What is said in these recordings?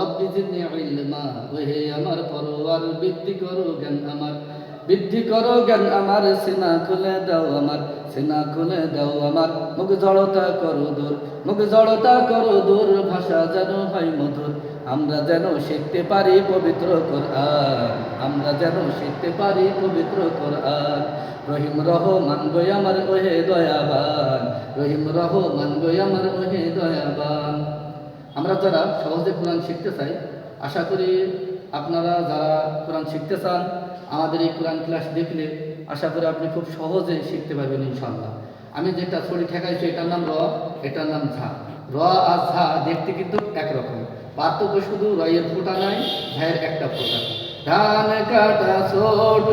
রব্বি জিদনি ইলমা ওহে আমার পরওয়ার বৃদ্ধি করো জ্ঞান আমার। বৃদ্ধি করো জ্ঞান আমার, সিনা খুলে দাও আমার, সিনা খুলে দাও আমার। মুখ জড়তা করো দূর, মুখ জড়তা করো দূর, ভাষা যেন হয় মধুর। আমরা যেন শিখতে পারি পবিত্র কোরআন, আমরা যেন শিখতে পারি পবিত্র কোরআন। রহিম রহমান গই আমার ওহে দয়াবান। রহিম রহমান গই আমার ওহে দয়াবান আমরা যারা সহজে কোরআন শিখতে চাই, আশা করি আপনারা যারা কোরআন শিখতে চান, আমাদের এই কোরআন ক্লাস দেখলে আশা করি আপনি খুব সহজে শিখতে পারবেন ইনশাল্লাহ আমি যেটা ছড়ি ঠেকাইছি, এটার নাম র, এটার নাম ঝা। র আর ঝা দেখতে কিন্তু একরকম। পার্থক্য শুধু রয়ের ফোঁটা নাই, ঝায়ের একটা ফোঁটা। ধান কাটা ছোট,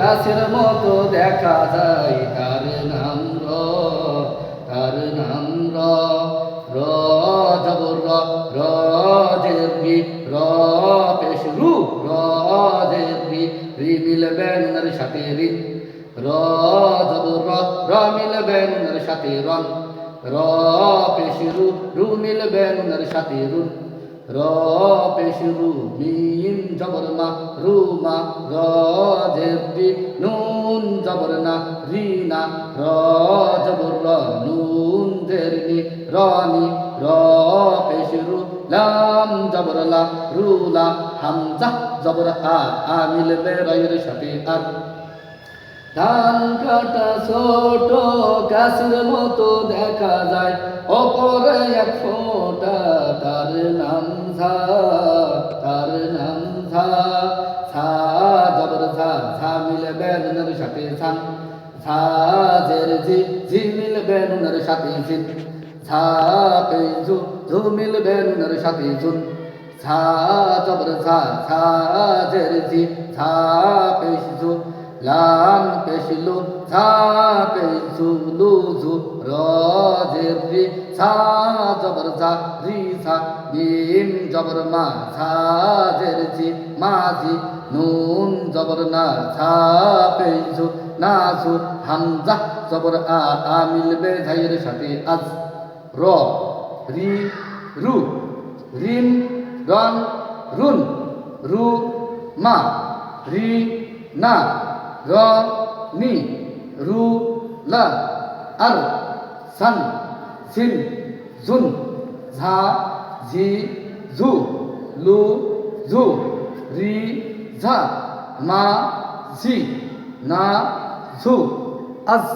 গাছের মতো দেখা যায়, তার নাম রি পেশ রু র জের রি রি মিলবে নুনের সাথে রি। র জবর র র মিলবে নুনের সাথে রন র। পেশ রু রু মিলবে নুনের সাথে রুন র পেশ রু মিম জবর মা রু মা র জের রি নুন জবর না রি না র র নুন জের নি র পেশ রু লাম জবর লা রু হামজা, জবর আ আ মিলবে রয়ের সাথে আর। ধান কাটা ছোট গাছের মতো দেখা যায়, অপরে এক ফোঁটা তার নাম ঝা, তার নাম ঝা ঝা, জবর ঝা ঝা মিলবে নুনের সাথে ছান ঝা জের ঝি ঝি মিলবে নুনের সাথে ঝা পে ঝু ঝু মিলবে নুনের সাথে ঝুন ঝা জবর, ঝা ঝা, জের, ঝি ঝা পে ঝু লাম পেশলু ঝা পেশু লু, ঝু, র জের রি ঝা জবর, ঝা, রি ঝা মিম জবর, মা, ঝা, জের জি মা জি নুন জবর, না ঝা পেশু না, ঝু, হামজা জবর, আ আ, মিলবে ঝাইয়ের সাথে আজ। র, রি, রু, রিন, রন, রুন, রু, মা, রি, না, র, নি, রু, লা, আর, সান সিন জুন, ঝা ঝি ঝু লু ঝু রি, ঝা, মা ঝি না, ঝু, আজ।